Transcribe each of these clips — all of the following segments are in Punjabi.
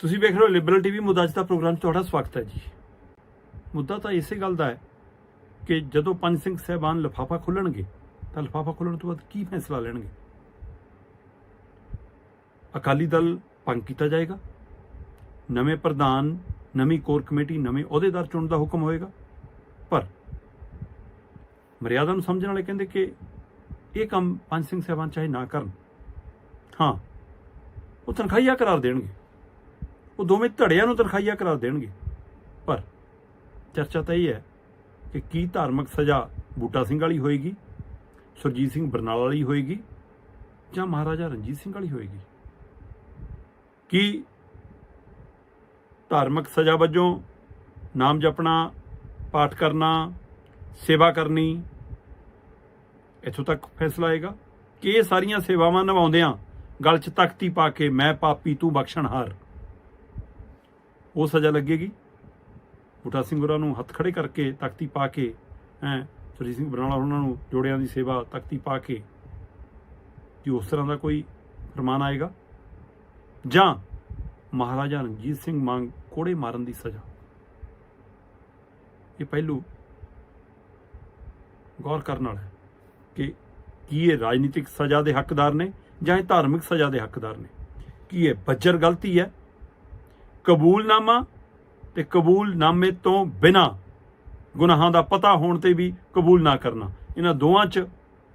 ਤੁਸੀਂ ਵੇਖ ਰਹੇ ਹੋ ਲਿਬਰਲ ਟੀਵੀ ਮੁੱਦਾ ਅੱਜ ਦਾ ਪ੍ਰੋਗਰਾਮ 'ਚ ਤੁਹਾਡਾ ਸਵਾਗਤ ਹੈ ਜੀ। ਮੁੱਦਾ ਤਾਂ ਇਸੇ ਗੱਲ ਦਾ ਹੈ ਕਿ ਜਦੋਂ ਪੰਜ ਸਿੰਘ ਸਹਿਬਾਨ ਲਿਫਾਫਾ ਖੋਲਣਗੇ, ਤਾਂ ਲਿਫਾਫਾ ਖੋਲਣ ਤੋਂ ਬਾਅਦ ਕੀ ਫੈਸਲਾ ਲੈਣਗੇ? ਅਕਾਲੀ ਦਲ ਭੰਗ ਕੀਤਾ ਜਾਏਗਾ। ਨਵੇਂ ਪ੍ਰਧਾਨ, ਨਵੀਂ ਕੋਰ ਕਮੇਟੀ, ਨਵੇਂ ਅਹੁਦੇਦਾਰ ਚੁਣਨ ਦਾ ਹੁਕਮ ਹੋਏਗਾ। ਪਰ ਮਰਿਆਦਾ ਨੂੰ ਸਮਝਣ ਵਾਲੇ ਕਹਿੰਦੇ ਕਿ ਇਹ ਕੰਮ ਪੰਜ ਸਿੰਘ ਸਹਿਬਾਨ ਚਾਹੇ ਨਾ ਕਰਨ, ਹਾਂ, ਉਹ ਤਨਖਾਹੀਆ ਕਰਾਰ ਦੇਣਗੇ। ਉਹ ਦੋਵੇਂ ਧੜਿਆਂ ਨੂੰ ਤਨਖਾਹੀਆ ਕਰਾਰ ਦੇਣਗੇ। ਪਰ ਚਰਚਾ ਤਾਂ ਇਹ ਹੈ ਕਿ ਕੀ ਧਾਰਮਿਕ ਸਜ਼ਾ ਬੂਟਾ ਸਿੰਘ ਵਾਲੀ ਹੋਏਗੀ, ਸੁਰਜੀਤ ਸਿੰਘ ਬਰਨਾਲਾ ਵਾਲੀ ਹੋਏਗੀ ਜਾਂ ਮਹਾਰਾਜਾ ਰਣਜੀਤ ਸਿੰਘ ਵਾਲੀ ਹੋਏਗੀ? ਕੀ ਧਾਰਮਿਕ ਸਜ਼ਾ ਵਜੋਂ ਨਾਮ ਜਪਣਾ, ਪਾਠ ਕਰਨਾ, ਸੇਵਾ ਕਰਨੀ ਇੱਥੋਂ ਤੱਕ ਫੈਸਲਾ ਆਏਗਾ ਕਿ ਇਹ ਸਾਰੀਆਂ ਸੇਵਾਵਾਂ ਨਿਭਾਉਂਦਿਆਂ ਗਲ 'ਚ ਤਖਤੀ ਪਾ ਕੇ ਮੈਂ ਪਾਪੀ ਤੂੰ ਬਖਸ਼ਣਹਾਰ। ਉਹ ਸਜ਼ਾ ਲੱਗੇਗੀ। ਬੂਟਾ ਸਿੰਘ ਹੋਰਾਂ ਨੂੰ ਹੱਥ ਖੜੇ ਕਰਕੇ ਤਖਤੀ ਪਾ ਕੇ ਐ ਸੁਰਜੀਤ ਸਿੰਘ ਬਰਨਾਲਾ ਉਹਨਾਂ ਨੂੰ ਜੋੜਿਆਂ ਦੀ ਸੇਵਾ ਤਖਤੀ ਪਾ ਕੇ ਕੀ ਉਸ ਤਰ੍ਹਾਂ ਦਾ ਕੋਈ ਫਰਮਾਨ ਆਏਗਾ? ਜਾਂ ਮਹਾਰਾਜਾ ਰਣਜੀਤ ਸਿੰਘ ਮੰਗ ਕੋੜੇ ਮਾਰਨ ਦੀ ਸਜ਼ਾ? ਇਹ ਪਹਿਲੂ ਗੌਰ ਕਰਨ ਵਾਲਾ ਹੈ ਕਿ ਕੀ ਇਹ ਰਾਜਨੀਤਿਕ ਸਜ਼ਾ ਦੇ ਹੱਕਦਾਰ ਨੇ ਜਾਂ ਇਹ ਧਾਰਮਿਕ ਸਜ਼ਾ ਦੇ ਹੱਕਦਾਰ ਨੇ? ਕੀ ਇਹ ਬੱਜਰ ਗਲਤੀ ਹੈ? ਕਬੂਲਨਾਮਾ ਤੇ ਕਬੂਲਨਾਮੇ ਤੋਂ ਬਿਨਾ ਗੁਨਾਹਾਂ ਦਾ ਪਤਾ ਹੋਣ ਤੇ ਵੀ ਕਬੂਲ ਨਾ ਕਰਨਾ। ਇਹਨਾਂ ਦੋਵਾਂ 'ਚ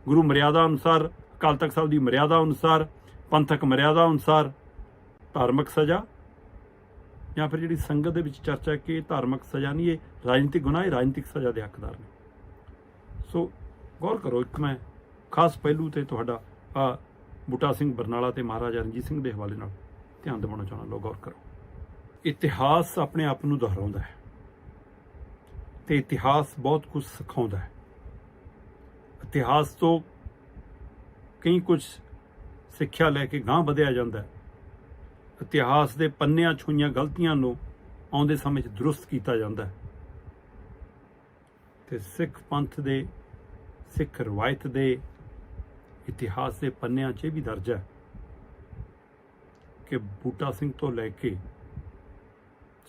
ਗੁਰੂ ਮਰਿਆਦਾ ਅਨੁਸਾਰ, ਅਕਾਲ ਤਖਤ ਸਾਹਿਬ ਦੀ ਮਰਿਆਦਾ ਅਨੁਸਾਰ, ਪੰਥਕ ਮਰਿਆਦਾ ਅਨੁਸਾਰ ਧਾਰਮਿਕ ਸਜ਼ਾ ਜਾਂ ਫਿਰ ਜਿਹੜੀ ਸੰਗਤ ਦੇ ਵਿੱਚ ਚਰਚਾ ਕਿ ਧਾਰਮਿਕ ਸਜ਼ਾ ਨਹੀਂ, ਇਹ ਰਾਜਨੀਤਿਕ ਗੁਨਾਹ, ਇਹ ਰਾਜਨੀਤਿਕ ਸਜ਼ਾ ਦੇ ਹੱਕਦਾਰ ਨੇ। ਸੋ ਗੌਰ ਕਰੋ, ਇੱਕ ਮੈਂ ਖਾਸ ਪਹਿਲੂ ਤੇ ਤੁਹਾਡਾ ਆ ਬੂਟਾ ਸਿੰਘ ਬਰਨਾਲਾ ਤੇ ਮਹਾਰਾਜਾ ਰਣਜੀਤ ਸਿੰਘ ਦੇ ਹਵਾਲੇ ਨਾਲ ਧਿਆਨ ਦਿਵਾਉਣਾ ਚਾਹੁੰਦਾ ਲੋ ਗੌਰ ਕਰੋ। ਇਤਿਹਾਸ ਆਪਣੇ ਆਪ ਨੂੰ ਦੁਹਰਾਉਂਦਾ ਹੈ ਤੇ ਇਤਿਹਾਸ ਬਹੁਤ ਕੁਝ ਸਿਖਾਉਂਦਾ ਹੈ। ਇਤਿਹਾਸ ਤੋਂ ਕਈ ਕੁਝ ਸਿੱਖਿਆ ਲੈ ਕੇ ਗਾਂਹ ਵਧਿਆ ਜਾਂਦਾ ਹੈ। ਇਤਿਹਾਸ ਦੇ ਪੰਨਿਆਂ 'ਚ ਹੋਈਆਂ ਗਲਤੀਆਂ ਨੂੰ ਆਉਂਦੇ ਸਮੇਂ 'ਚ ਦਰੁਸਤ ਕੀਤਾ ਜਾਂਦਾ ਹੈ। ਤੇ ਸਿੱਖ ਪੰਥ ਦੇ, ਸਿੱਖ ਰਵਾਇਤ ਦੇ ਇਤਿਹਾਸ ਦੇ ਪੰਨਿਆਂ 'ਚ ਇਹ ਵੀ ਦਰਜ ਹੈ ਕਿ ਬੂਟਾ ਸਿੰਘ ਤੋਂ ਲੈ ਕੇ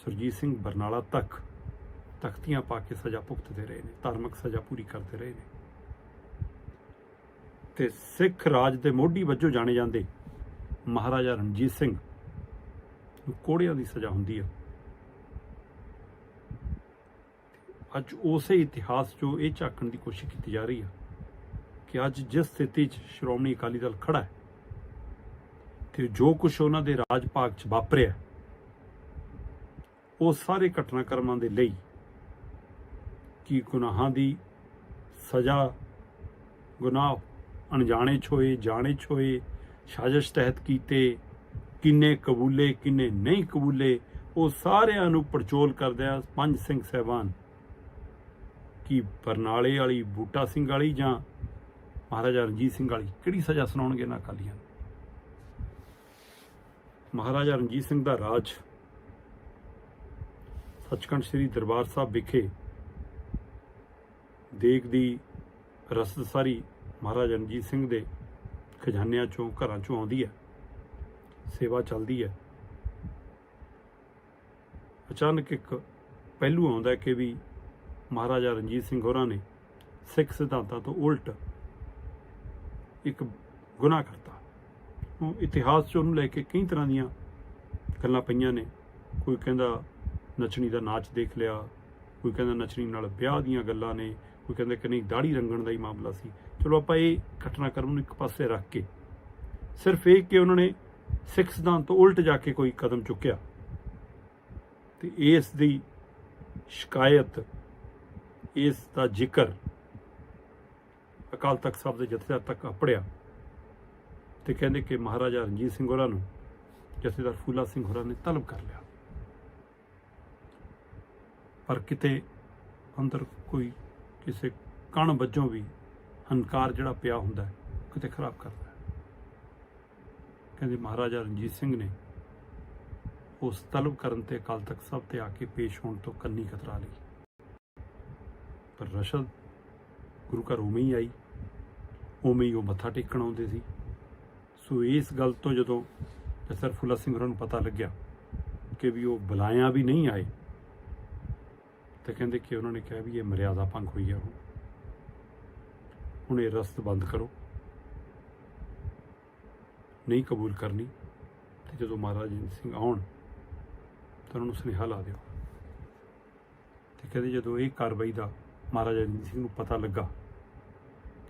ਸੁਰਜੀਤ ਸਿੰਘ ਬਰਨਾਲਾ ਤੱਕ ਤਖਤੀਆਂ ਪਾ ਕੇ ਸਜ਼ਾ ਭੁਗਤਦੇ ਰਹੇ ਨੇ, ਧਾਰਮਿਕ ਸਜ਼ਾ ਪੂਰੀ ਕਰਦੇ ਰਹੇ ਨੇ। ਤੇ ਸਿੱਖ ਰਾਜ ਦੇ ਮੋਢੀ ਵਜੋਂ ਜਾਣੇ ਜਾਂਦੇ ਮਹਾਰਾਜਾ ਰਣਜੀਤ ਸਿੰਘ ਨੂੰ ਕੋੜਿਆਂ ਦੀ ਸਜ਼ਾ ਹੁੰਦੀ ਹੈ ਅੱਜ ਉਸੇ ਇਤਿਹਾਸ 'ਚੋਂ ਇਹ ਝਾਕਣ ਦੀ ਕੋਸ਼ਿਸ਼ ਕੀਤੀ ਜਾ ਰਹੀ ਹੈ ਕਿ ਅੱਜ ਜਿਸ ਸਥਿਤੀ 'ਚ ਸ਼੍ਰੋਮਣੀ ਅਕਾਲੀ ਦਲ ਖੜਾ ਹੈ ਤੇ ਜੋ ਕੁਝ ਉਹਨਾਂ ਦੇ ਰਾਜ ਭਾਗ 'ਚ ਵਾਪਰਿਆ ਉਹ ਸਾਰੇ ਘਟਨਾਕ੍ਰਮਾਂ ਦੇ ਲਈ ਕੀ ਗੁਨਾਹਾਂ ਦੀ ਸਜ਼ਾ, ਗੁਨਾਹ ਅਣਜਾਣੇ 'ਚ ਹੋਏ ਜਾਣੇ 'ਚ ਹੋਏ ਸਾਜ਼ਿਸ਼ ਤਹਿਤ ਕੀਤੇ, ਕਿੰਨੇ ਕਬੂਲੇ, ਕਿੰਨੇ ਨਹੀਂ ਕਬੂਲੇ, ਉਹ ਸਾਰਿਆਂ ਨੂੰ ਪੜਚੋਲ ਕਰਦਿਆਂ ਪੰਜ ਸਿੰਘ ਸਹਿਬਾਨ ਕੀ ਬਰਨਾਲੇ ਵਾਲੀ, ਬੂਟਾ ਸਿੰਘ ਵਾਲੀ ਜਾਂ ਮਹਾਰਾਜਾ ਰਣਜੀਤ ਸਿੰਘ ਵਾਲੀ, ਕਿਹੜੀ ਸਜ਼ਾ ਸੁਣਾਉਣਗੇ ਨਾ ਅਕਾਲੀਆਂ ਨੂੰ? ਮਹਾਰਾਜਾ ਰਣਜੀਤ ਸਿੰਘ ਦਾ ਰਾਜ ਸੱਚਖੰਡ ਸ੍ਰੀ ਦਰਬਾਰ ਸਾਹਿਬ ਵਿਖੇ ਦੇਗ ਦੀ ਰਸਦ ਸਾਰੀ ਮਹਾਰਾਜਾ ਰਣਜੀਤ ਸਿੰਘ ਦੇ ਖਜ਼ਾਨਿਆਂ ਚੋਂ, ਘਰਾਂ ਚੋਂ ਆਉਂਦੀ ਹੈ। ਸੇਵਾ ਚੱਲਦੀ ਹੈ। ਅਚਾਨਕ ਇੱਕ ਪਹਿਲੂ ਆਉਂਦਾ ਕਿ ਵੀ ਮਹਾਰਾਜਾ ਰਣਜੀਤ ਸਿੰਘ ਹੋਰਾਂ ਨੇ ਸਿੱਖ ਸਿਧਾਂਤਾਂ ਤੋਂ ਉਲਟ ਇੱਕ ਗੁਨਾਹ ਕਰਤਾ। ਉਹ ਇਤਿਹਾਸ 'ਚ ਉਹਨੂੰ ਲੈ ਕੇ ਕਈ ਤਰ੍ਹਾਂ ਦੀਆਂ ਗੱਲਾਂ ਪਈਆਂ ਨੇ। ਕੋਈ ਕਹਿੰਦਾ ਨੱਚਣੀ ਦਾ ਨਾਚ ਦੇਖ ਲਿਆ। ਕੋਈ ਕਹਿੰਦਾ ਨੱਚਣੀ ਨਾਲ ਵਿਆਹ ਦੀਆਂ ਗੱਲਾਂ ਨੇ, ਕੋਈ ਕਹਿੰਦਾ ਕਿ ਨਹੀਂ ਦਾੜੀ ਰੰਗਣ ਦਾ ਹੀ ਮਾਮਲਾ ਸੀ। ਚਲੋ ਆਪਾਂ ਇਹ ਘਟਨਾਕ੍ਰਮ ਨੂੰ ਇੱਕ ਪਾਸੇ ਰੱਖ ਕੇ ਸਿਰਫ ਇਹ ਕਿ ਉਹਨਾਂ ਨੇ ਸਿੱਖ ਸਿਧਾਂਤ ਤੋਂ ਉਲਟ ਜਾ ਕੇ ਕੋਈ ਕਦਮ ਚੁੱਕਿਆ। ਤੇ ਇਸ ਦੀ ਸ਼ਿਕਾਇਤ, ਇਸ ਦਾ ਜ਼ਿਕਰ ਅਕਾਲ ਤਖਤ ਸਾਹਿਬ ਦੇ ਜਥੇਦਾਰ ਤੱਕ ਆਪੜਿਆ ਤੇ ਕਹਿੰਦੇ ਕਿ ਮਹਾਰਾਜਾ ਰਣਜੀਤ ਸਿੰਘ ਹੋਰਾਂ ਨੂੰ, ਜਥੇਦਾਰ ਫੂਲਾ ਸਿੰਘ ਹੋਰਾਂ ਨੇ ਤਲਬ ਕਰ ਲਿਆ। ਪਰ ਕਿਤੇ ਅੰਦਰ ਕੋਈ ਕਿਸੇ ਕਣ ਵੱਜੋਂ ਵੀ ਹੰਕਾਰ ਜਿਹੜਾ ਪਿਆ ਹੁੰਦਾ ਕਿਤੇ ਖਰਾਬ ਕਰਦਾ ਕਹਿੰਦੇ ਮਹਾਰਾਜਾ ਰਣਜੀਤ ਸਿੰਘ ਨੇ ਉਸ ਤਲਬ ਕਰਨ ਤੇ ਅਕਾਲ ਤਖਤ ਸਾਹਿਬ ਤੇ ਆ ਕੇ ਪੇਸ਼ ਹੋਣ ਤੋਂ ਕੰਨੀ ਖਤਰਾ ਲਈ। ਪਰ ਰਸ਼ਦ ਗੁਰੂ ਘਰ ਉਵੇਂ ਹੀ ਆਈ, ਉਵੇਂ ਹੀ ਉਹ ਮੱਥਾ ਟੇਕਣ ਆਉਂਦੇ ਸੀ। ਸੋ ਇਸ ਗੱਲ ਤੋਂ ਜਦੋਂ ਜਸਰ ਫੁੱਲਾ ਸਿੰਘ ਹੋਰਾਂ ਨੂੰ ਪਤਾ ਲੱਗਿਆ ਕਿ ਵੀ ਉਹ ਬੁਲਾਇਆ ਵੀ ਨਹੀਂ ਆਏ ਤੇ ਕਹਿੰਦੇ ਕਿ ਉਹਨਾਂ ਨੇ ਕਿਹਾ ਵੀ ਇਹ ਮਰਿਆਦਾ ਭੰਗ ਹੋਈ ਆ ਹੁਣ। ਹੁਣ ਇਹ ਰਸਤ ਬੰਦ ਕਰੋ। ਨਹੀਂ ਕਬੂਲ ਕਰਨੀ ਤੇ ਜਦੋਂ ਮਹਾਰਾਜਾ ਰਣਜੀਤ ਸਿੰਘ ਆਉਣ ਤਾਂ ਉਹਨਾਂ ਨੂੰ ਸੁਨੇਹਾ ਲਾ ਦਿਓ। ਤੇ ਕਹਿੰਦੇ ਜਦੋਂ ਇਹ ਕਾਰਵਾਈ ਦਾ ਮਹਾਰਾਜਾ ਰਣਜੀਤ ਸਿੰਘ ਨੂੰ ਪਤਾ ਲੱਗਾ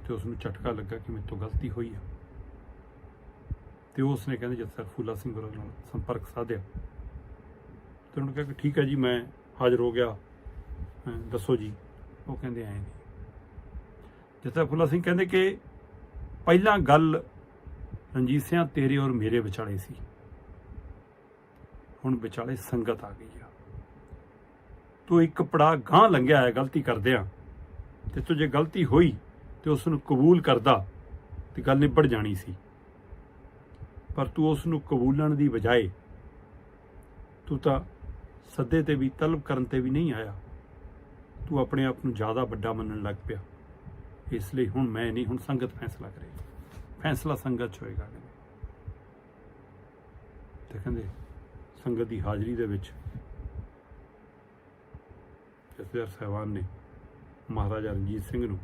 ਤੇ ਉਸ ਨੂੰ ਝਟਕਾ ਲੱਗਾ ਕਿ ਮੇਰੇ ਤੋਂ ਗਲਤੀ ਹੋਈ ਆ। ਤੇ ਉਸ ਨੇ ਕਹਿੰਦੇ ਜਦ ਸਰ ਫੂਲਾ ਸਿੰਘ ਹੋਰਾਂ ਨਾਲ ਸੰਪਰਕ ਸਾਧਿਆ ਤੇ ਉਹਨੂੰ ਕਿਹਾ ਕਿ ਠੀਕ ਹੈ ਜੀ, ਮੈਂ ਹਾਜ਼ਰ ਹੋ ਗਿਆ। ਅਹ ਦੱਸੋ ਜੀ। ਉਹ ਕਹਿੰਦੇ ਆਏ ਨਹੀਂ ਜਿੱਥੇ ਫੁੱਲਾ ਸਿੰਘ ਕਹਿੰਦੇ ਕਿ ਪਹਿਲਾਂ ਗੱਲ ਰਣਜੀਤ ਸਿੰਘ ਤੇਰੇ ਔਰ ਮੇਰੇ ਵਿਚਾਲੇ ਸੀ। ਹੁਣ ਵਿਚਾਲੇ ਸੰਗਤ ਆ ਗਈ ਆ। ਤੂੰ ਇੱਕ ਪੜਾ ਗਾਂ ਲੰਘਿਆ ਹੈ, ਗਲਤੀ ਕਰਦਿਆਂ ਤੇ ਤੂੰ ਜੇ ਗਲਤੀ ਹੋਈ ਤੇ ਉਸ ਨੂੰ ਕਬੂਲ ਕਰਦਾ ਤੇ ਗੱਲ ਨਿਬੜ ਜਾਣੀ ਸੀ। ਪਰ ਤੂੰ ਉਸ ਨੂੰ ਕਬੂਲਣ ਦੀ ਬਜਾਏ ਤੂੰ ਤਾਂ ਸੱਦੇ ਤੇ ਵੀ, ਤਲਬ ਕਰਨ ਤੇ ਵੀ ਨਹੀਂ ਆਇਆ। ਤੂੰ ਆਪਣੇ ਆਪ ਨੂੰ ਜ਼ਿਆਦਾ ਵੱਡਾ ਮੰਨਣ ਲੱਗ ਪਿਆ। ਇਸ ਲਈ ਹੁਣ ਮੈਂ ਨਹੀਂ, ਹੁਣ ਸੰਗਤ ਫੈਸਲਾ ਕਰੇਗੀ ਫੈਸਲਾ ਸੰਗਤ 'ਚ ਹੋਏਗਾ ਤੇ ਕਹਿੰਦੇ, ਸੰਗਤ ਦੀ ਹਾਜ਼ਰੀ ਦੇ ਵਿੱਚ ਜਥੇਦਾਰ ਸਾਹਿਬਾਨ ਨੇ ਮਹਾਰਾਜਾ ਰਣਜੀਤ ਸਿੰਘ ਨੂੰ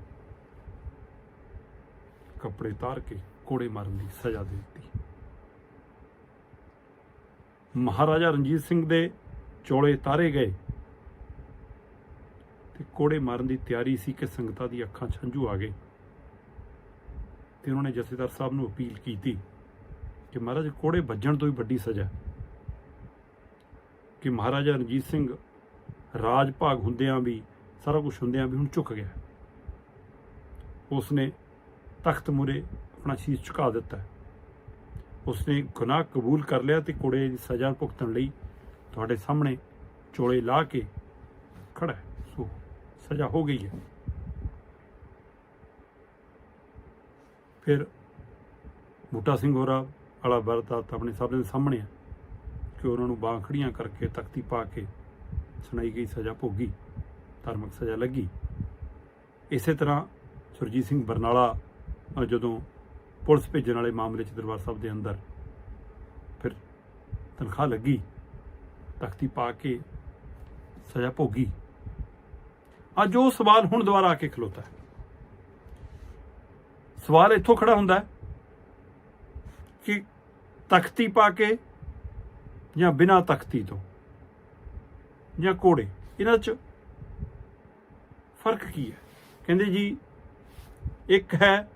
ਕੱਪੜੇ ਤਾਰ ਕੇ ਕੋੜੇ ਮਾਰਨ ਦੀ ਸਜ਼ਾ ਦੇ ਦਿੱਤੀ। ਮਹਾਰਾਜਾ ਰਣਜੀਤ ਸਿੰਘ ਦੇ ਚੋਲੇ ਤਾਰੇ ਗਏ। ਕੋੜੇ ਮਾਰਨ ਦੀ ਤਿਆਰੀ ਸੀ ਕਿ ਸੰਗਤਾਂ ਦੀ ਅੱਖਾਂ 'ਚ ਹੰਝੂ ਆ ਗਏ। ਤੇ ਉਹਨਾਂ ਨੇ ਜਥੇਦਾਰ ਸਾਹਿਬ ਨੂੰ ਅਪੀਲ ਕੀਤੀ ਕਿ ਮਹਾਰਾਜ, ਕੋੜੇ ਵੱਜਣ ਤੋਂ ਵੀ ਵੱਡੀ ਸਜ਼ਾ ਕਿ ਮਹਾਰਾਜਾ ਰਣਜੀਤ ਸਿੰਘ ਰਾਜ ਭਾਗ ਹੁੰਦਿਆਂ ਵੀ, ਸਾਰਾ ਕੁਝ ਹੁੰਦਿਆਂ ਵੀ ਹੁਣ ਝੁਕ ਗਿਆ ਉਸਨੇ ਤਖਤ ਮੁਰੇ ਆਪਣਾ ਸ਼ੀਸ਼ ਝੁਕਾ ਦਿੱਤਾ ਉਸਨੇ ਗੁਨਾਹ ਕਬੂਲ ਕਰ ਲਿਆ ਤੇ ਕੋੜੇ ਦੀ ਸਜ਼ਾ ਭੁਗਤਣ ਲਈ ਤੁਹਾਡੇ ਸਾਹਮਣੇ ਚੋਲੇ ਲਾ ਕੇ ਖੜਾ ਹੈ। ਸਜ਼ਾ ਹੋ ਗਈ ਹੈ। ਫਿਰ ਬੂਟਾ ਸਿੰਘ ਹੋਰਾ ਵਾਲਾ ਵਰਤਾ ਆਪਣੇ ਸਭ ਦੇ ਸਾਹਮਣੇ ਹੈ ਕਿ ਉਹਨਾਂ ਨੂੰ ਬਾਂਹ ਖੜੀਆਂ ਕਰਕੇ ਤਖਤੀ ਪਾ ਕੇ ਸੁਣਾਈ ਗਈ ਸਜ਼ਾ ਭੋਗੀ, ਧਾਰਮਿਕ ਸਜ਼ਾ ਲੱਗੀ। ਇਸੇ ਤਰ੍ਹਾਂ ਸੁਰਜੀਤ ਸਿੰਘ ਬਰਨਾਲਾ ਜਦੋਂ ਪੁਲਿਸ ਭੇਜਣ ਵਾਲੇ ਮਾਮਲੇ 'ਚ ਦਰਬਾਰ ਸਾਹਿਬ ਦੇ ਅੰਦਰ ਫਿਰ ਤਨਖਾਹ ਲੱਗੀ, ਤਖਤੀ ਪਾ ਕੇ ਸਜ਼ਾ ਭੋਗੀ। ਅੱਜ ਉਹ ਸਵਾਲ ਹੁਣ ਦੁਬਾਰਾ ਆ ਕੇ ਖਲੋਤਾ ਹੈ। ਸਵਾਲ ਇੱਥੋਂ ਖੜਾ ਹੁੰਦਾ ਕਿ ਤਖਤੀ ਪਾ ਕੇ ਜਾਂ ਬਿਨਾਂ ਤਖਤੀ ਤੋਂ ਜਾਂ ਕੋੜੇ, ਇਹਨਾਂ 'ਚ ਫ਼ਰਕ ਕੀ ਹੈ? ਕਹਿੰਦੇ ਜੀ, ਇੱਕ ਹੈ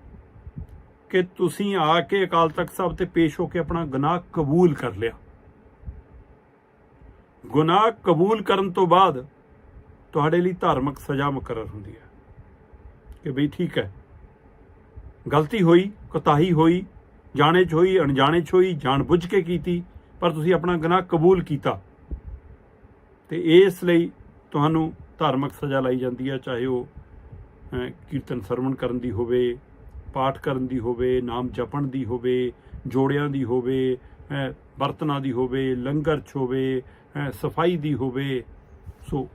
ਕਿ ਤੁਸੀਂ ਆ ਕੇ ਅਕਾਲ ਤਖਤ ਸਾਹਿਬ ਤੇ ਪੇਸ਼ ਹੋ ਕੇ ਆਪਣਾ ਗੁਨਾਹ ਕਬੂਲ ਕਰ ਲਿਆ। ਗੁਨਾਹ ਕਬੂਲ ਕਰਨ ਤੋਂ ਬਾਅਦ ਤੁਹਾਡੇ ਲਈ ਧਾਰਮਿਕ ਸਜ਼ਾ ਮੁਕਰਰ ਹੁੰਦੀ ਹੈ। ਕਿ ਬਈ ਠੀਕ ਹੈ। ਗਲਤੀ ਹੋਈ, ਕੋਤਾਹੀ ਹੋਈ, ਜਾਣੇ 'ਚ ਹੋਈ, ਅਣਜਾਣੇ 'ਚ ਹੋਈ ਜਾਣ ਬੁੱਝ ਕੇ ਕੀਤੀ, ਪਰ ਤੁਸੀਂ ਆਪਣਾ ਗੁਨਾਹ ਕਬੂਲ ਕੀਤਾ। ਤੇ ਇਸ ਲਈ ਤੁਹਾਨੂੰ ਧਾਰਮਿਕ ਸਜ਼ਾ ਲਾਈ ਜਾਂਦੀ ਹੈ, ਚਾਹੇ ਉਹ ਕੀਰਤਨ ਸਰਵਣ ਕਰਨ ਦੀ ਹੋਵੇ, ਪਾਠ ਕਰਨ ਦੀ ਹੋਵੇ, ਨਾਮ ਜਪਣ ਦੀ ਹੋਵੇ, ਜੋੜਿਆਂ ਦੀ ਹੋਵੇ ਬਰਤਨਾਂ ਦੀ ਹੋਵੇ, ਲੰਗਰ 'ਚ ਹੋਵੇ ਸਫ਼ਾਈ ਦੀ ਹੋਵੇ, ਸੋ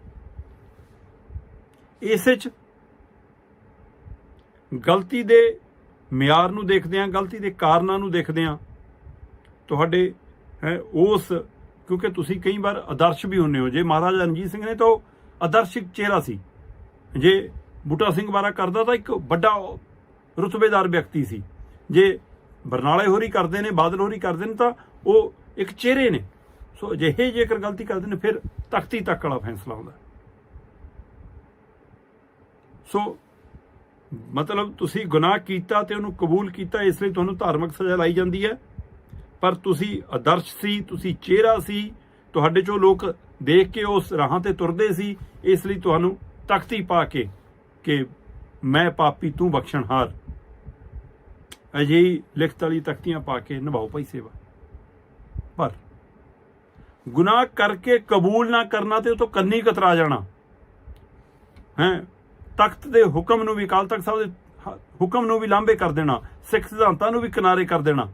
ਇਸੇ 'ਚ ਗਲਤੀ ਦੇ ਮਿਆਰ ਨੂੰ ਦੇਖਦੇ ਹਾਂ, ਗਲਤੀ ਦੇ ਕਾਰਨਾਂ ਨੂੰ ਦੇਖਦੇ ਹਾਂ। ਤੁਹਾਡੇ, ਹੈ, ਉਸ, ਕਿਉਂਕਿ ਤੁਸੀਂ ਕਈ ਵਾਰ ਆਦਰਸ਼ ਵੀ ਹੁੰਨੇ ਹੋ। ਜੇ ਮਹਾਰਾਜਾ ਰਣਜੀਤ ਸਿੰਘ ਨੇ ਤਾਂ ਉਹ ਆਦਰਸ਼ਿਕ ਚਿਹਰਾ ਸੀ। ਜੇ ਬੂਟਾ ਸਿੰਘ ਬਾਰਾ ਕਰਦਾ ਤਾਂ ਇੱਕ ਵੱਡਾ ਰੁਤਬੇਦਾਰ ਵਿਅਕਤੀ ਸੀ। ਜੇ ਬਰਨਾਲੇ ਹੋਰੀ ਕਰਦੇ ਨੇ, ਬਾਦਲ ਹੋਰੀ ਕਰਦੇ ਨੇ ਤਾਂ ਉਹ ਇੱਕ ਚਿਹਰੇ ਨੇ। ਸੋ ਅਜਿਹੇ ਜੇਕਰ ਗਲਤੀ ਕਰਦੇ ਨੇ, ਫਿਰ ਤਖਤੀ ਤੱਕ ਵਾਲਾ ਫੈਸਲਾ ਹੁੰਦਾ। ਸੋ ਮਤਲਬ ਤੁਸੀਂ ਗੁਨਾਹ ਕੀਤਾ ਤੇ ਉਹਨੂੰ ਕਬੂਲ ਕੀਤਾ, ਇਸ ਲਈ ਤੁਹਾਨੂੰ ਧਾਰਮਿਕ ਸਜ਼ਾ ਲਾਈ ਜਾਂਦੀ ਹੈ। ਪਰ ਤੁਸੀਂ ਆਦਰਸ਼ ਸੀ, ਤੁਸੀਂ ਚਿਹਰਾ ਸੀ, ਤੁਹਾਡੇ ਚੋਂ ਲੋਕ ਦੇਖ ਕੇ ਉਸ ਰਾਹਾਂ ਤੇ ਤੁਰਦੇ ਸੀ, ਇਸ ਲਈ ਤੁਹਾਨੂੰ ਤਖਤੀ ਪਾ ਕੇ ਕਿ ਮੈਂ ਪਾਪੀ, ਤੂੰ ਬਖਸ਼ਣਹਾਰ। ਅਜਿਹੀ ਲਿਖਤ ਵਾਲੀ ਤਖਤੀਆਂ ਪਾ ਕੇ ਨਿਭਾਓ ਭਾਈ ਸੇਵਾ। ਪਰ ਗੁਨਾਹ ਕਰਕੇ ਕਬੂਲ ਨਾ ਕਰਨਾ ਤੇ ਉਹ ਤੋਂ ਕੰਨੀ ਕਤਰਾ ਜਾਣਾ। ਹੈ? ਤਖਤ ਦੇ ਹੁਕਮ ਨੂੰ ਵੀ, ਅਕਾਲ ਤਖਤ ਸਾਹਿਬ ਦੇ ਹ- ਹੁਕਮ ਨੂੰ ਵੀ ਲਾਂਭੇ ਕਰ ਦੇਣਾ, ਸਿੱਖ ਸਿਧਾਂਤਾਂ ਨੂੰ ਵੀ ਕਿਨਾਰੇ ਕਰ ਦੇਣਾ।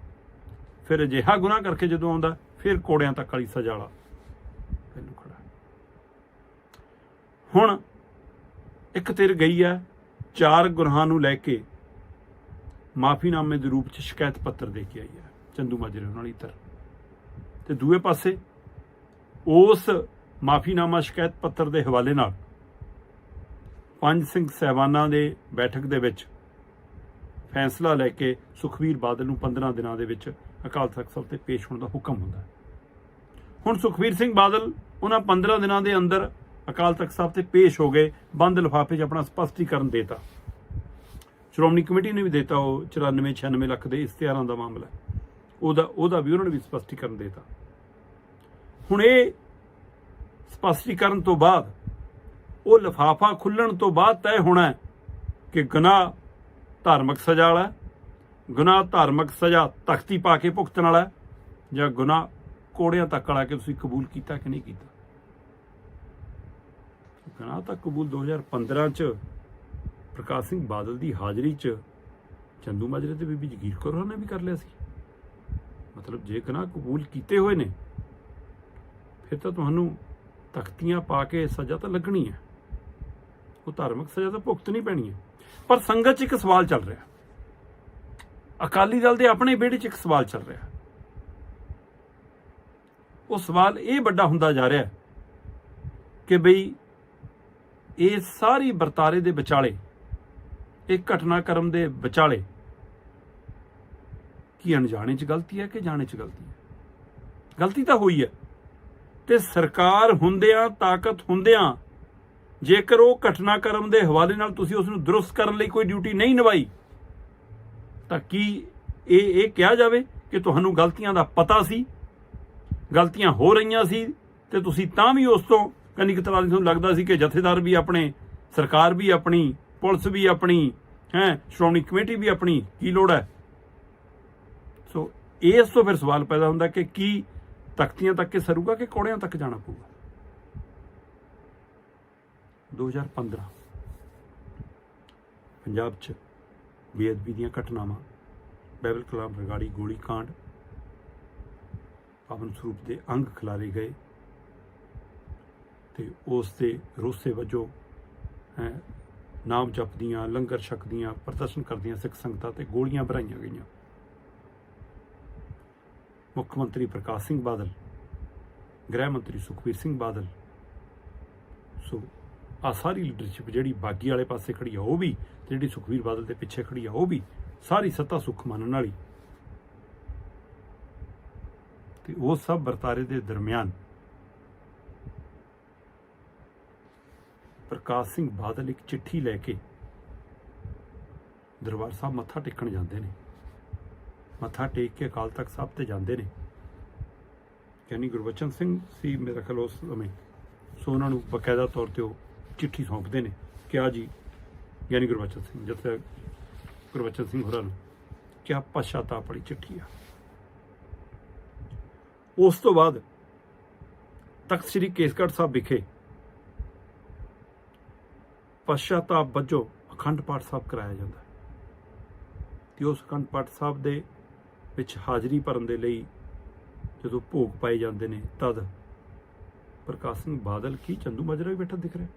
ਫਿਰ ਅਜਿਹਾ ਗੁਨਾਹ ਕਰਕੇ ਜਦੋਂ ਆਉਂਦਾ, ਫਿਰ ਕੋੜਿਆਂ ਤੱਕ ਵਾਲੀ ਸਜ਼ਾ ਵਾਲਾ ਪਹਿਲੂ ਖੜਾ। ਹੁਣ ਇੱਕ ਤਿਰ ਗਈ ਹੈ, ਚਾਰ ਗੁਨਾਹਾਂ ਨੂੰ ਲੈ ਕੇ ਮਾਫੀਨਾਮੇ ਦੇ ਰੂਪ ਚ ਸ਼ਿਕਾਇਤ ਪੱਤਰ ਦੇ ਕੇ ਆਈ ਹੈ, ਚੰਦੂ ਮਾਜਰੇ ਲਈ ਇਤਰ। ਤੇ ਦੂਏ ਪਾਸੇ ਉਸ ਮਾਫੀਨਾਮਾ ਸ਼ਿਕਾਇਤ ਪੱਤਰ ਦੇ ਹਵਾਲੇ ਨਾਲ ਪੰਜ ਸਿੰਘ ਸਹਿਬਾਨਾਂ ਦੇ ਬੈਠਕ ਦੇ ਵਿੱਚ ਫੈਸਲਾ ਲੈ ਕੇ ਸੁਖਵੀਰ ਬਾਦਲ ਨੂੰ 15 ਦਿਨਾਂ ਦੇ ਵਿੱਚ ਅਕਾਲ ਤਖਤ ਸਾਹਿਬ ਤੇ ਪੇਸ਼ ਹੋਣ ਦਾ ਹੁਕਮ ਹੁੰਦਾ ਹੈ। ਹੁਣ ਸੁਖਵੀਰ ਸਿੰਘ ਬਾਦਲ ਉਹਨਾਂ 15 ਦਿਨਾਂ ਦੇ ਅੰਦਰ ਅਕਾਲ ਤਖਤ ਸਾਹਿਬ ਤੇ ਪੇਸ਼ ਹੋ ਗਏ, ਬੰਦ ਲਿਫਾਫੇ 'ਚ ਆਪਣਾ ਸਪਸ਼ਟੀਕਰਨ ਦੇਤਾ। ਸ਼੍ਰੋਮਣੀ ਕਮੇਟੀ ਨੇ ਵੀ ਦਿੱਤਾ ਉਹ 94 96 ਲੱਖ ਦੇ ਇਸ਼ਤਿਹਾਰਾਂ ਦਾ ਮਾਮਲਾ। ਉਹਦਾ ਉਹਦਾ ਵੀ ਉਹਨਾਂ ਨੇ ਵੀ ਸਪਸ਼ਟੀਕਰਨ ਦੇਤਾ। ਹੁਣ ਇਹ ਸਪਸ਼ਟੀਕਰਨ ਤੋਂ ਬਾਅਦ ਉਹ ਲਿਫਾਫਾ ਖੁੱਲਣ ਤੋਂ ਬਾਅਦ ਤੈਅ ਹੋਣਾ ਕਿ ਗੁਨਾਹ ਧਾਰਮਿਕ ਸਜ਼ਾ ਵਾਲਾ ਹੈ, ਗੁਨਾਹ ਧਾਰਮਿਕ ਸਜ਼ਾ ਤਖਤੀ ਪਾ ਕੇ ਭੁਗਤਣ ਵਾਲਾ ਹੈ, ਜਾਂ ਗੁਨਾਹ ਕੋੜਿਆਂ ਤੱਕ ਵਾਲਾ ਕਿ ਤੁਸੀਂ ਕਬੂਲ ਕੀਤਾ ਕਿ ਨਹੀਂ ਕੀਤਾ? ਗੁਨਾਹ ਤਾਂ ਕਬੂਲ 2015 ਚ ਪ੍ਰਕਾਸ਼ ਸਿੰਘ ਬਾਦਲ ਦੀ ਹਾਜ਼ਰੀ ਚ ਚੰਦੂ ਮਾਜਰੇ ਤੇ ਬੀਬੀ ਜਗੀਰ ਕੌਰ ਹੋਰਾਂ ਨੇ ਵੀ ਕਰ ਲਿਆ ਸੀ। ਮਤਲਬ ਜੇ ਗੁਨਾਹ ਕਬੂਲ ਕੀਤੇ ਹੋਏ ਨੇ ਫਿਰ ਤਾਂ ਤੁਹਾਨੂੰ ਤਖਤੀਆਂ ਪਾ ਕੇ ਸਜ਼ਾ ਤਾਂ ਲੱਗਣੀ ਹੈ। ਉਹ ਧਾਰਮਿਕ ਸਜ਼ਾ ਤਾਂ ਭੁਗਤਣੀ ਪੈਣੀ ਹੈ। ਪਰ ਸੰਗਤ 'ਚ ਇੱਕ ਸਵਾਲ ਚੱਲ ਰਿਹਾ। ਅਕਾਲੀ ਦਲ ਦੇ ਆਪਣੇ ਵਿਹੜੇ 'ਚ ਇੱਕ ਸਵਾਲ ਚੱਲ ਰਿਹਾ। ਉਹ ਸਵਾਲ ਇਹ ਵੱਡਾ ਹੁੰਦਾ ਜਾ ਰਿਹਾ ਕਿ ਬਈ ਇਹ ਸਾਰੀ ਵਰਤਾਰੇ ਦੇ ਵਿਚਾਲੇ, ਇਹ ਘਟਨਾਕ੍ਰਮ ਦੇ ਵਿਚਾਲੇ ਕੀ ਅਣਜਾਣੇ 'ਚ ਗਲਤੀ ਹੈ ਕਿ ਜਾਣੇ 'ਚ ਗਲਤੀ ਹੈ? ਗਲਤੀ ਤਾਂ ਹੋਈ ਹੈ। ਤੇ ਸਰਕਾਰ ਹੁੰਦਿਆਂ, ਤਾਕਤ ਹੁੰਦਿਆਂ ਜੇਕਰ ਉਹ ਘਟਨਾਕ੍ਰਮ ਦੇ ਹਵਾਲੇ ਨਾਲ ਤੁਸੀਂ ਉਸ ਨੂੰ ਦਰੁਸਤ ਕਰਨ ਲਈ ਕੋਈ ਡਿਊਟੀ ਨਹੀਂ ਨਿਭਾਈ, ਤਾਂ ਕੀ ਇਹ ਇਹ ਕਿਹਾ ਜਾਵੇ ਕਿ ਤੁਹਾਨੂੰ ਗਲਤੀਆਂ ਦਾ ਪਤਾ ਸੀ? ਗਲਤੀਆਂ ਹੋ ਰਹੀਆਂ ਸੀ ਤੇ ਤੁਸੀਂ ਤਾਂ ਵੀ ਉਸ ਤੋਂ ਕੰਨੀ ਤਰ੍ਹਾਂ ਦੀ ਤੁਹਾਨੂੰ ਲੱਗਦਾ ਸੀ ਕਿ ਜਥੇਦਾਰ ਵੀ ਆਪਣੇ, ਸਰਕਾਰ ਵੀ ਆਪਣੀ, ਪੁਲਿਸ ਵੀ ਆਪਣੀ, ਹੈ, ਸ਼੍ਰੋਮਣੀ ਕਮੇਟੀ ਵੀ ਆਪਣੀ, ਕੀ ਲੋੜ ਹੈ? ਸੋ ਇਸ ਤੋਂ ਫਿਰ ਸਵਾਲ ਪੈਦਾ ਹੁੰਦਾ ਕਿ ਕੀ ਤਖਤੀਆਂ ਤੱਕ ਕੇ ਸਰੂਗਾ ਕਿ ਕੋੜਿਆਂ ਤੱਕ ਜਾਣਾ ਪਊਗਾ? 2015 ਪੰਜਾਬ 'ਚ ਬੇਅਦਬੀ ਦੀਆਂ ਘਟਨਾਵਾਂ, ਬਾਈਬਲ ਕਲਾਮ ਰਗਾੜੀ ਗੋਲੀ ਕਾਂਡ, ਪਾਵਨ ਸਰੂਪ ਦੇ ਅੰਗ ਖਿਲਾਰੇ ਗਏ ਤੇ ਉਸ ਦੇ ਰੋਸੇ ਵਜੋਂ ਨਾਮ ਜਪਦੀਆਂ, ਲੰਗਰ ਛਕਦੀਆਂ, ਪ੍ਰਦਰਸ਼ਨ ਕਰਦੀਆਂ ਸਿੱਖ ਸੰਗਤਾਂ ਤੇ ਗੋਲੀਆਂ ਭਰਾਈਆਂ ਗਈਆਂ। ਮੁੱਖ ਮੰਤਰੀ ਪ੍ਰਕਾਸ਼ ਸਿੰਘ ਬਾਦਲ, ਗ੍ਰਹਿ ਮੰਤਰੀ ਸੁਖਬੀਰ ਸਿੰਘ ਬਾਦਲ, ਸੋ ਆ ਸਾਰੀ ਲੀਡਰਸ਼ਿਪ ਜਿਹੜੀ ਬਾਗੀ ਵਾਲੇ ਪਾਸੇ ਖੜੀ ਆ, ਉਹ ਵੀ ਤੇ ਜਿਹੜੀ ਸੁਖਬੀਰ ਬਾਦਲ ਦੇ ਪਿੱਛੇ ਖੜੀ ਆ, ਉਹ ਵੀ ਸਾਰੀ ਸੱਤਾ ਸੁੱਖ ਮੰਨਣ ਵਾਲੀ। ਤੇ ਉਹ ਸਭ ਵਰਤਾਰੇ ਦੇ ਦਰਮਿਆਨ ਪ੍ਰਕਾਸ਼ ਸਿੰਘ ਬਾਦਲ ਇੱਕ ਚਿੱਠੀ ਲੈ ਕੇ ਦਰਬਾਰ ਸਾਹਿਬ ਮੱਥਾ ਟੇਕਣ ਜਾਂਦੇ ਨੇ। ਮੱਥਾ ਟੇਕ ਕੇ ਅਕਾਲ ਤਖਤ ਸਾਹਿਬ ਤੇ ਜਾਂਦੇ ਨੇ। ਯਾਨੀ ਗੁਰਬਚਨ ਸਿੰਘ ਸੀ ਮੇਰਾ ਖਿਆਲ ਉਸ ਸਮੇਂ। ਸੋ ਉਹਨਾਂ ਨੂੰ ਬਕਾਇਦਾ ਤੌਰ ਤੇ ਉਹ ਚਿੱਠੀ ਸੌਂਪਦੇ ਨੇ ਕਿਹਾ ਜੀ ਗਿਆਨੀ ਗੁਰਬਚਨ ਸਿੰਘ ਜਿੱਥੇ ਗੁਰਬਚਨ ਸਿੰਘ ਹੋਰਾਂ ਨੂੰ ਕਿਆ ਪਛਤਾਪ ਵਾਲੀ ਚਿੱਠੀ ਆ। ਉਸ ਤੋਂ ਬਾਅਦ ਤਖਤ ਸ੍ਰੀ ਕੇਸਗੜ੍ਹ ਸਾਹਿਬ ਵਿਖੇ ਪਛਤਾਪ ਵਜੋਂ ਅਖੰਡ ਪਾਠ ਸਾਹਿਬ ਕਰਾਇਆ ਜਾਂਦਾ ਹੈ। ਤੇ ਉਸ ਅਖੰਡ ਪਾਠ ਸਾਹਿਬ ਦੇ ਵਿੱਚ ਹਾਜ਼ਰੀ ਭਰਨ ਦੇ ਲਈ ਜਦੋਂ ਭੋਗ ਪਾਏ ਜਾਂਦੇ ਨੇ, ਤਦ ਪ੍ਰਕਾਸ਼ ਸਿੰਘ ਬਾਦਲ ਕੀ ਚੰਦੂ ਮਾਜਰਾ ਵੀ ਬੈਠਾ ਦਿਖ ਰਿਹਾ